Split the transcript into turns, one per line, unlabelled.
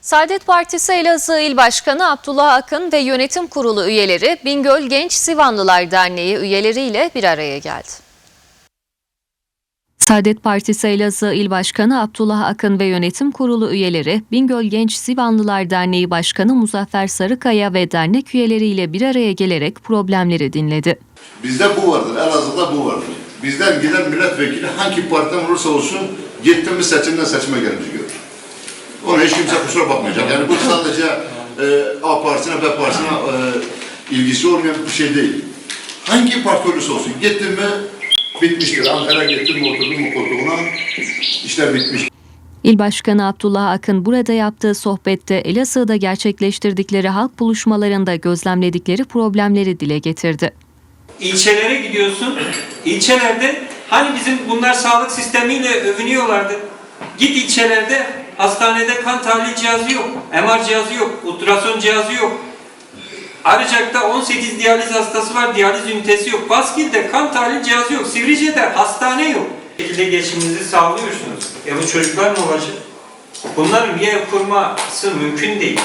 Saadet Partisi Elazığ İl Başkanı Abdullah Akın ve yönetim kurulu üyeleri Bingöl Genç Sivanlılar Derneği üyeleriyle bir araya geldi. Saadet Partisi Elazığ İl Başkanı Abdullah Akın ve yönetim kurulu üyeleri Bingöl Genç Sivanlılar Derneği Başkanı Muzaffer Sarıkaya ve dernek üyeleriyle bir araya gelerek problemleri dinledi.
Bizde bu vardır, Elazığ'da bu vardır. Bizden giden milletvekili hangi partiden olursa olsun gittiğimiz seçimden seçime gelmiş görür. Ona hiç kimse kusura bakmayacak. Yani bu sadece e, A partisine, B partisine e, ilgisi olmayan bir şey değil. Hangi parti olursa olsun gittin mi bitmiştir. Ankara gittin mi oturdun mu koltuğuna işler bitmiş.
İl Başkanı Abdullah Akın burada yaptığı sohbette Elazığ'da gerçekleştirdikleri halk buluşmalarında gözlemledikleri problemleri dile getirdi.
İlçelere gidiyorsun. İlçelerde hani bizim bunlar sağlık sistemiyle övünüyorlardı. Git ilçelerde hastanede kan tahlil cihazı yok, MR cihazı yok, ultrason cihazı yok. Arıcak'ta 18 diyaliz hastası var, diyaliz ünitesi yok. Baskil'de kan tahlil cihazı yok, Sivrice'de hastane yok. Bu şekilde geçiminizi sağlıyorsunuz. E bu çocuklar ne olacak? Bunların bir ev kurması mümkün değil.